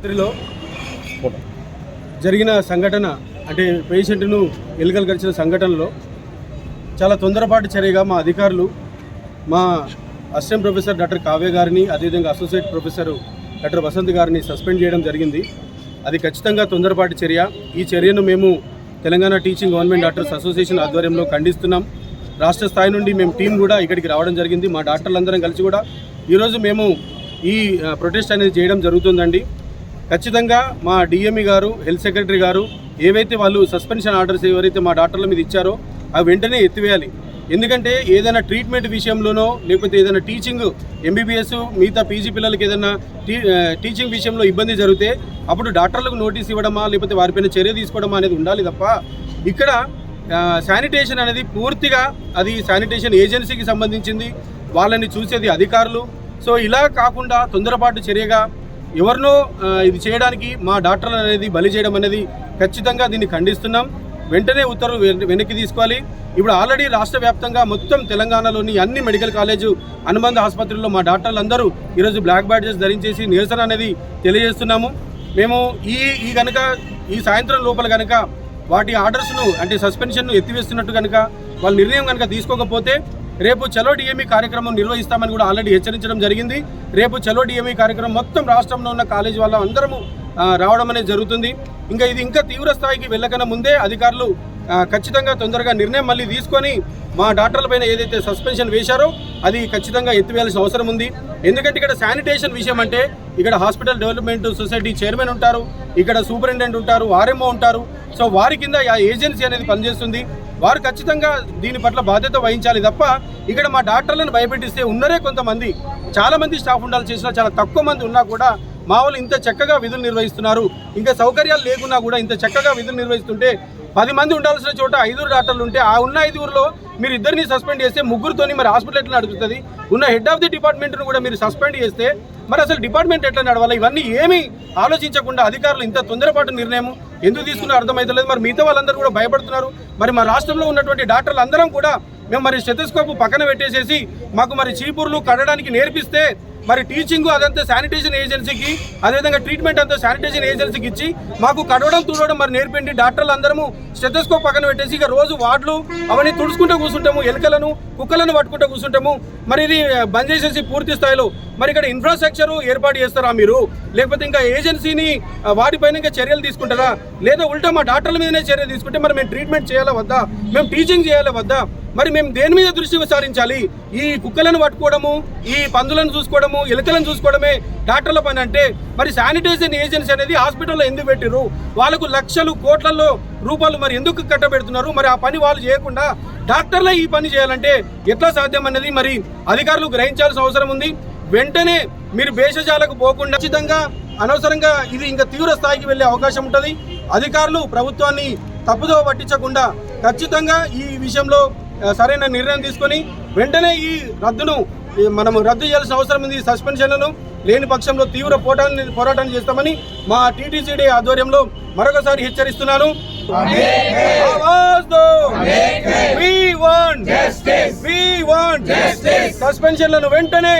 రాత్రిలో జరిగిన సంఘటన అంటే పేషెంట్ను ఎలుకలు గడిచిన సంఘటనలో చాలా తొందరపాటు చర్యగా మా అధికారులు మా అసిస్టెంట్ ప్రొఫెసర్ డాక్టర్ కావ్య గారిని అదేవిధంగా అసోసియేట్ ప్రొఫెసర్ డాక్టర్ వసంత్ గారిని సస్పెండ్ చేయడం జరిగింది. అది ఖచ్చితంగా తొందరపాటు చర్య. ఈ చర్యను మేము Telangana teaching government doctors association ఆధ్వర్యంలో ఖండిస్తున్నాం. రాష్ట్ర స్థాయి నుండి మేము టీం కూడా ఇక్కడికి రావడం జరిగింది. మా డాక్టర్లందరం కలిసి కూడా ఈరోజు మేము ఈ ప్రొటెస్ట్ అనేది చేయడం జరుగుతుందండి. ఖచ్చితంగా మా డిఎంఈ గారు హెల్త్ సెక్రటరీ గారు ఏవైతే వాళ్ళు సస్పెన్షన్ ఆర్డర్స్ ఎవరైతే మా డాక్టర్ల మీద ఇచ్చారో అవి వెంటనే ఎత్తివేయాలి. ఎందుకంటే ఏదైనా ట్రీట్మెంట్ విషయంలోనో లేకపోతే ఏదైనా టీచింగ్ ఎంబీబీఎస్ మిగతా పీజీ పిల్లలకి ఏదైనా టీ టీచింగ్ విషయంలో ఇబ్బంది జరిగితే అప్పుడు డాక్టర్లకు నోటీస్ ఇవ్వడమా లేకపోతే వారిపైన చర్య తీసుకోవడమా అనేది ఉండాలి తప్ప ఇక్కడ శానిటేషన్ అనేది పూర్తిగా అది శానిటేషన్ ఏజెన్సీకి సంబంధించింది. వాళ్ళని చూసేది అధికారులు. సో ఇలా కాకుండా తొందరపాటు చర్యగా ఎవరినో ఇది చేయడానికి మా డాక్టర్లు అనేది బలి చేయడం అనేది ఖచ్చితంగా దీన్ని ఖండిస్తున్నాం. వెంటనే ఉత్తర్వు వెనక్కి తీసుకోవాలి. ఇప్పుడు ఆల్రెడీ రాష్ట్ర వ్యాప్తంగా మొత్తం తెలంగాణలోని అన్ని మెడికల్ కాలేజు అనుబంధ ఆసుపత్రుల్లో మా డాక్టర్లు అందరూ ఈరోజు బ్లాక్ బ్యాడ్జెస్ ధరించేసి నిరసన అనేది తెలియజేస్తున్నాము. మేము ఈ ఈ కనుక ఈ సాయంత్రం లోపల కనుక వాటి ఆర్డర్స్ను అంటే సస్పెన్షన్ను ఎత్తివేస్తున్నట్టు కనుక వాళ్ళ నిర్ణయం కనుక తీసుకోకపోతే రేపు చలో డిఎంఈ కార్యక్రమం నిర్వహిస్తామని కూడా ఆల్రెడీ హెచ్చరించడం జరిగింది. రేపు చలో డిఎంఈ కార్యక్రమం మొత్తం రాష్ట్రంలో ఉన్న కాలేజీ వాళ్ళ అందరము రావడం అనేది జరుగుతుంది. ఇంకా ఇది ఇంకా తీవ్ర స్థాయికి వెళ్ళకన్నా ముందే అధికారులు ఖచ్చితంగా తొందరగా నిర్ణయం మళ్ళీ తీసుకొని మా డాక్టర్ల పైన ఏదైతే సస్పెన్షన్ వేశారో అది ఖచ్చితంగా ఎత్తివేయాల్సిన అవసరం ఉంది. ఎందుకంటే ఇక్కడ శానిటేషన్ విషయం అంటే ఇక్కడ హాస్పిటల్ డెవలప్మెంట్ సొసైటీ చైర్మన్ ఉంటారు ఇక్కడ సూపరింటెండెంట్ ఉంటారు ఆర్ఎంఓ ఉంటారు. సో వారి కింద ఆ ఏజెన్సీ అనేది పనిచేస్తుంది. వారు ఖచ్చితంగా దీని పట్ల బాధ్యత వహించాలి తప్ప ఇక్కడ మా డాక్టర్లను భయపెట్టిస్తే ఉన్నరే కొంతమంది చాలామంది స్టాఫ్ ఉండాలి చేసినా చాలా తక్కువ మంది ఉన్నా కూడా మా వాళ్ళు ఇంత చక్కగా విధులు నిర్వహిస్తున్నారు. ఇంకా సౌకర్యాలు లేకున్నా కూడా ఇంత చక్కగా విధులు నిర్వహిస్తుంటే పది మంది ఉండాల్సిన చోట ఐదుగురు డాక్టర్లు ఉంటే ఆ ఉన్న ఐదుగురులో మీరు ఇద్దరిని సస్పెండ్ చేస్తే ముగ్గురుతోని మరి హాస్పిటల్ ఎట్లా నడుస్తుంది ఉన్న హెడ్ ఆఫ్ ది డిపార్ట్మెంట్ను కూడా మీరు సస్పెండ్ చేస్తే మరి అసలు డిపార్ట్మెంట్ ఎట్లా నడవాలి? ఇవన్నీ ఏమీ ఆలోచించకుండా అధికారులు ఇంత తొందరపాటు నిర్ణయం ఎందుకు తీసుకున్నారో అర్థమైతలేదు. మరి మిగతా వాళ్ళందరూ కూడా భయపడుతున్నారు. మరి మా రాష్ట్రంలో ఉన్నటువంటి డాక్టర్లు అందరం కూడా మేము మరి స్టెథోస్కోప్ పక్కన పెట్టేసేసి మాకు మరి చీపుర్లు కడడానికి నేర్పిస్తే మరి టీచింగ్ అదంతా శానిటేషన్ ఏజెన్సీకి అదేవిధంగా ట్రీట్మెంట్ అంతా శానిటేషన్ ఏజెన్సీకి ఇచ్చి మాకు కడవడం తుడవడం మరి నేర్పండి డాక్టర్లు అందరము స్టెథోస్కోప్ పక్కన పెట్టేసి ఇక రోజు వార్డులు అవన్నీ తుడుచుకుంటూ కూర్చుంటాము ఎలుకలను కుక్కలను పట్టుకుంటూ కూర్చుంటాము. మరి ఇది బంద్ చేసేసి పూర్తి స్థాయిలో మరి ఇక్కడ ఇన్ఫ్రాస్ట్రక్చర్ ఏర్పాటు చేస్తారా మీరు? లేకపోతే ఇంకా ఏజెన్సీని వాటిపైన ఇంకా చర్యలు తీసుకుంటారా? లేదా ఉల్టా మా డాక్టర్ల మీదనే చర్య తీసుకుంటే మరి మేము ట్రీట్మెంట్ చేయాలా వద్దా? మేము టీచింగ్ చేయాలా వద్దా? మరి మేము దేని మీద దృష్టి సారించాలి ఈ కుక్కలను పట్టుకోవడము ఈ పందులను చూసుకోవడము ఎలుకలను చూసుకోవడమే డాక్టర్ల పని అంటే మరి శానిటైజేషన్ ఏజెన్సీ అనేది హాస్పిటల్లో ఎందుకు పెట్టిరు వాళ్ళకు లక్షలు కోట్లలో రూపాయలు మరి ఎందుకు కట్టబెడుతున్నారు? మరి ఆ పని వాళ్ళు చేయకుండా డాక్టర్లే ఈ పని చేయాలంటే ఎట్లా సాధ్యం అనేది మరి అధికారులు గ్రహించాల్సిన అవసరం ఉంది. వెంటనే మీరు భేషజాలకు పోకుండా ఖచ్చితంగా అనవసరంగా ఇది ఇంకా తీవ్ర స్థాయికి వెళ్ళే అవకాశం ఉంటుంది. అధికారులు ప్రభుత్వాన్ని తప్పుదోవ పట్టించకుండా ఖచ్చితంగా ఈ విషయంలో సరైన నిర్ణయం తీసుకొని వెంటనే ఈ రద్దును మనం రద్దు చేయాల్సిన అవసరం ఉంది. సస్పెన్షన్లను లేని పక్షంలో తీవ్ర పోరాటాన్ని పోరాటం చేస్తామని మా టీటీసీడీ ఆధ్వర్యంలో మరొకసారి హెచ్చరిస్తున్నాను! సస్పెన్షన్లను వెంటనే